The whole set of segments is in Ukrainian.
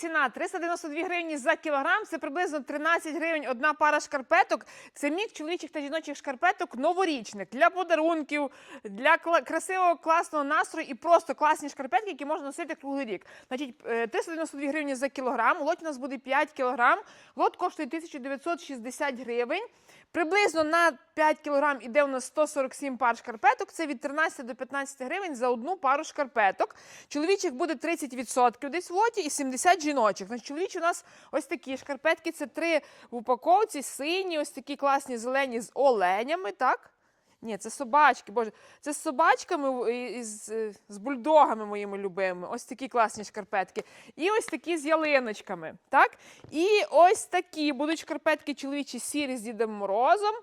ціна 392 гривні за кілограм. Це приблизно 13 гривень одна пара шкарпеток. Це мік чоловічих та жіночих шкарпеток новорічних для подарунків, для красивого класного настрою і просто класні шкарпетки, які можна носити круглий рік. Значить, е, 392 гривні за кілограм. Лот у нас буде 5 кілограм. Лот коштує 1960 гривень. Приблизно на 5 кілограм іде у нас 147 пар шкарпеток. Це від 13 до 15 гривень за одну пару шкарпеток. Чоловічих буде 30% десь в лоті і 70 жіночих. Значить, чоловічі у нас ось такі шкарпетки. Це три в упаковці, сині, ось такі класні зелені з оленями, так? Ні, це собачки, боже. Це з собачками і- з, е, з бульдогами моїми любимими. Ось такі класні шкарпетки. І ось такі з ялиночками. Так? І ось такі будуть шкарпетки чоловічі сірі з Дідом Морозом.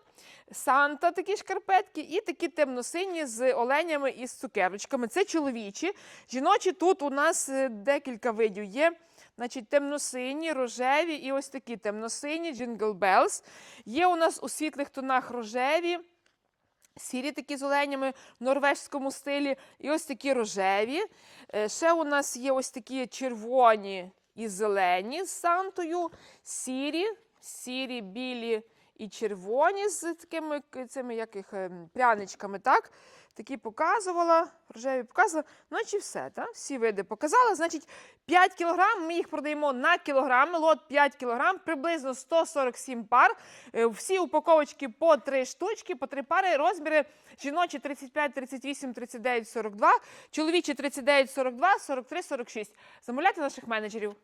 Санта такі шкарпетки, і такі темно-сині з оленями і з цукерочками. Це чоловічі. Жіночі тут у нас е, декілька видів є. Значить, темно-сині, рожеві і ось такі темно-сині, Jingle Bells. Є у нас у світлих тонах рожеві. Сірі такі з оленями в норвежському стилі, і ось такі рожеві. Е, Ще у нас є ось такі червоні і зелені з Сантою, сірі, сірі, білі і червоні з такими цими як їх, ем, пряничками. так? Такі показувала, рожеві показувала. Ну, чи все, так? всі види показала. Значить, 5 кілограм, ми їх продаємо на кілограм, лот 5 кілограм, приблизно 147 пар. Е, Всі упаковочки по 3 штучки, по 3 пари, розміри жіночі 35, 38, 39, 42, чоловічі 39, 42, 43, 46. Замовляйте наших менеджерів.